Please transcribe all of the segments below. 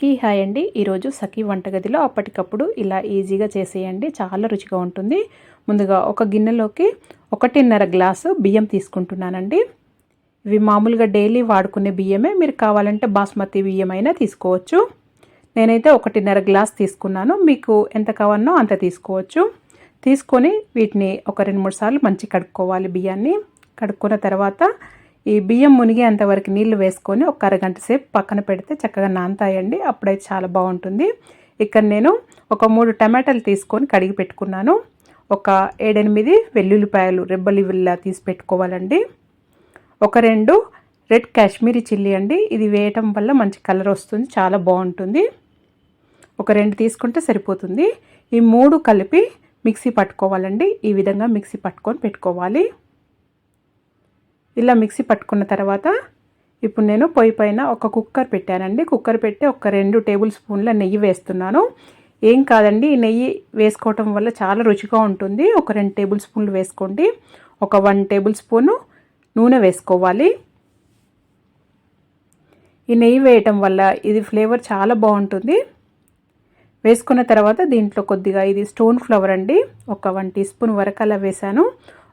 అందరికీ హాయ్ అండి. ఈరోజు సఖీ వంటగదిలో అప్పటికప్పుడు ఇలా ఈజీగా చేసేయండి. చాలా రుచిగా ఉంటుంది. ముందుగా ఒక గిన్నెలోకి ఒకటిన్నర గ్లాసు బియ్యం తీసుకుంటున్నానండి. ఇవి మామూలుగా డైలీ వాడుకునే బియ్యమే. మీరు కావాలంటే బాస్మతి బియ్యం అయినా తీసుకోవచ్చు. నేనైతే ఒకటిన్నర గ్లాస్ తీసుకున్నాను. మీకు ఎంత కావాలనో అంత తీసుకోవచ్చు. తీసుకొని వీటిని ఒక రెండు మూడు సార్లు మంచి కడుక్కోవాలి బియ్యాన్ని. కడుక్కున్న తర్వాత ఈ బియ్యం మునిగేంతవరకు నీళ్ళు వేసుకొని ఒక అరగంట సేపు పక్కన పెడితే చక్కగా నానతాయండి అప్పుడైతే చాలా బాగుంటుంది. ఇక్కడ నేను ఒక మూడు టమాటాలు తీసుకొని కడిగి పెట్టుకున్నాను. ఒక ఏడెనిమిది వెల్లుల్లిపాయలు రెబ్బలు విల్లా తీసి పెట్టుకోవాలండి. ఒక రెండు రెడ్ కాశ్మీరీ చిల్లీ అండి. ఇది వేయటం వల్ల మంచి కలర్ వస్తుంది చాలా బాగుంటుంది. ఒక రెండు తీసుకుంటే సరిపోతుంది. ఈ మూడు కలిపి మిక్సీ పట్టుకోవాలండి. ఈ విధంగా మిక్సీ పట్టుకొని పెట్టుకోవాలి. ఇలా మిక్సీ పట్టుకున్న తర్వాత ఇప్పుడు నేను పొయ్యి పైన ఒక కుక్కర్ పెట్టానండి. కుక్కర్ పెట్టి ఒక రెండు టేబుల్ స్పూన్ల నెయ్యి వేస్తున్నాను. ఏం కాదండి ఈ నెయ్యి వేసుకోవటం వల్ల చాలా రుచిగా ఉంటుంది. ఒక రెండు టేబుల్ స్పూన్లు వేసుకోండి. ఒక వన్ టేబుల్ స్పూను నూనె వేసుకోవాలి. ఈ నెయ్యి వేయటం వల్ల ఇది ఫ్లేవర్ చాలా బాగుంటుంది. వేసుకున్న తర్వాత దీంట్లో కొద్దిగా ఇది స్టోన్ ఫ్లవర్ అండి. ఒక వన్ టీ స్పూన్ వరకు అలా వేసాను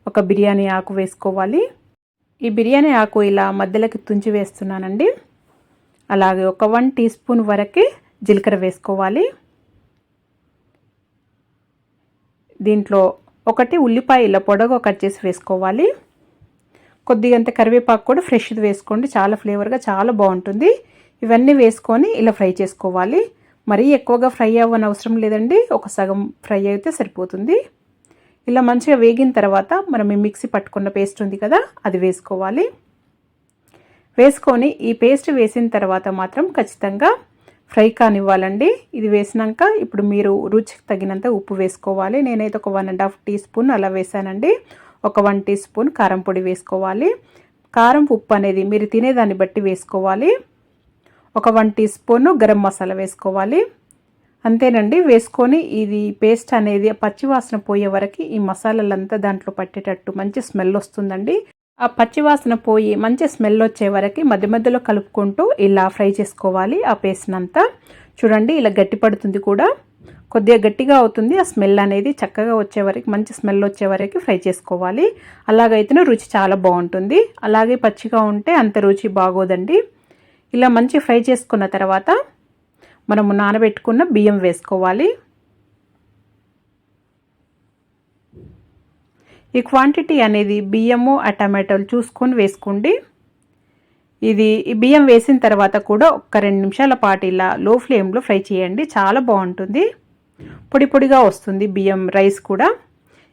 ఒక బిర్యానీ ఆకు వేసుకోవాలి. ఈ బిర్యానీ ఆకు ఇలా మధ్యలోకి తుంచి వేస్తున్నానండి. అలాగే ఒక వన్ టీ స్పూన్ వరకు జీలకర్ర వేసుకోవాలి. దీంట్లో ఒకటి ఉల్లిపాయ ఇలా పొడగా కట్ చేసి వేసుకోవాలి. కొద్దిగంత కరివేపాకు కూడా ఫ్రెష్ది వేసుకోండి. చాలా ఫ్లేవర్గా చాలా బాగుంటుంది. ఇవన్నీ వేసుకొని ఇలా ఫ్రై చేసుకోవాలి. మరీ ఎక్కువగా ఫ్రై అవ్వని అవసరం లేదండి. ఒక సగం ఫ్రై అయితే సరిపోతుంది. ఇలా మంచిగా వేగిన తర్వాత మనం ఈ మిక్సీ పట్టుకున్న పేస్ట్ ఉంది కదా అది వేసుకోవాలి. వేసుకొని ఈ పేస్ట్ వేసిన తర్వాత మాత్రం ఖచ్చితంగా ఫ్రై కానివ్వాలండి. ఇది వేసినాక ఇప్పుడు మీరు రుచికి తగినంత ఉప్పు వేసుకోవాలి. నేనైతే ఒక one and half teaspoon అలా వేసానండి. ఒక వన్ టీ స్పూన్ కారం పొడి వేసుకోవాలి. కారం ఉప్పు అనేది మీరు తినేదాన్ని బట్టి వేసుకోవాలి. ఒక one teaspoon garam masala వేసుకోవాలి. అంతేనండి వేసుకొని ఇది పేస్ట్ అనేది పచ్చివాసన పోయే వరకు ఈ మసాలాలంతా దాంట్లో పట్టేటట్టు మంచి స్మెల్ వస్తుందండి. ఆ పచ్చివాసన పోయి మంచి స్మెల్ వచ్చే వరకు మధ్య మధ్యలో కలుపుకుంటూ ఇలా ఫ్రై చేసుకోవాలి ఆ పేస్ట్ అంతా చూడండి ఇలా గట్టి పడుతుంది కూడా. కొద్దిగా గట్టిగా అవుతుంది ఆ స్మెల్ అనేది చక్కగా వచ్చే వరకు మంచి స్మెల్ వచ్చే వరకు ఫ్రై చేసుకోవాలి. అలాగైతేనే రుచి చాలా బాగుంటుంది. అలాగే పచ్చిగా ఉంటే అంత రుచి బాగోదండి. ఇలా మంచి ఫ్రై చేసుకున్న తర్వాత మనము నానబెట్టుకున్న బియ్యం వేసుకోవాలి. ఈ క్వాంటిటీ అనేది బియ్యము ఆ టమాటోలు చూసుకొని వేసుకోండి. ఇది ఈ బియ్యం వేసిన తర్వాత కూడా ఒక రెండు నిమిషాల పాటు ఇలా లో ఫ్లేమ్లో ఫ్రై చేయండి. చాలా బాగుంటుంది. పొడి పొడిగా వస్తుంది బియ్యం రైస్ కూడా.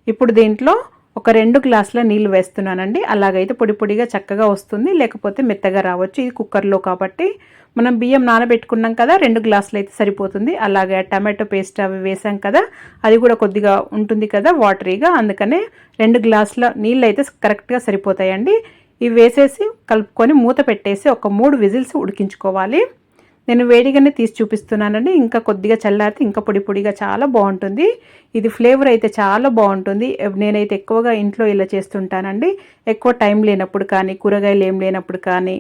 ఇప్పుడు దీంట్లో ఒక రెండు గ్లాసుల నీళ్ళు వేస్తున్నానండి. అలాగైతే పొడి పొడిగా చక్కగా వస్తుంది. లేకపోతే మెత్తగా రావచ్చు. ఇది కుక్కర్లో కాబట్టి మనం బియ్యం నానబెట్టుకున్నాం కదా రెండు గ్లాసులు అయితే సరిపోతుంది. అలాగే టమాటో పేస్ట్ అవి వేసాం కదా అది కూడా కొద్దిగా ఉంటుంది కదా వాటరీగా. అందుకనే రెండు గ్లాసుల నీళ్ళు అయితే కరెక్ట్గా సరిపోతాయండి. ఇవి వేసేసి కలుపుకొని మూత పెట్టేసి ఒక మూడు విజిల్స్ ఉడికించుకోవాలి. నేను వేడిగానే తీసి చూపిస్తున్నానండి. ఇంకా కొద్దిగా చల్లారితే ఇంకా పొడి పొడిగా చాలా బాగుంటుంది. ఇది ఫ్లేవర్ అయితే చాలా బాగుంటుంది. నేనైతే ఎక్కువగా ఇంట్లో ఇలా చేస్తుంటానండి. ఎక్కువ టైం లేనప్పుడు కానీ కూరగాయలు ఏం లేనప్పుడు కానీ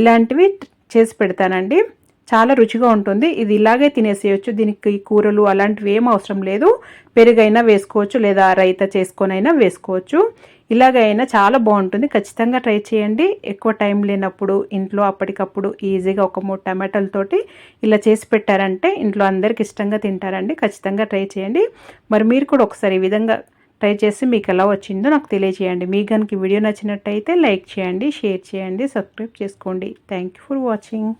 ఇలాంటివి చేసి పెడతానండి. చాలా రుచిగా ఉంటుంది. ఇది ఇలాగే తినేసేయచ్చు. దీనికి కూరలు అలాంటివి ఏం అవసరం లేదు. పెరుగైనా వేసుకోవచ్చు లేదా రైత చేసుకొనైనా వేసుకోవచ్చు. ఇలాగైనా చాలా బాగుంటుంది. ఖచ్చితంగా ట్రై చేయండి. ఎక్కువ టైం లేనప్పుడు ఇంట్లో అప్పటికప్పుడు ఈజీగా ఒక మూడు టమాటాలతోటి ఇలా చేసి పెట్టారంటే ఇంట్లో అందరికి ఇష్టంగా తింటారండి. ఖచ్చితంగా ట్రై చేయండి. మరి మీరు కూడా ఒకసారి ఈ విధంగా ట్రై చేసి మీకు ఎలా వచ్చిందో నాకు తెలియజేయండి. మీ కనుక వీడియో నచ్చినట్టయితే లైక్ చేయండి షేర్ చేయండి సబ్స్క్రైబ్ చేసుకోండి. Thank for watching.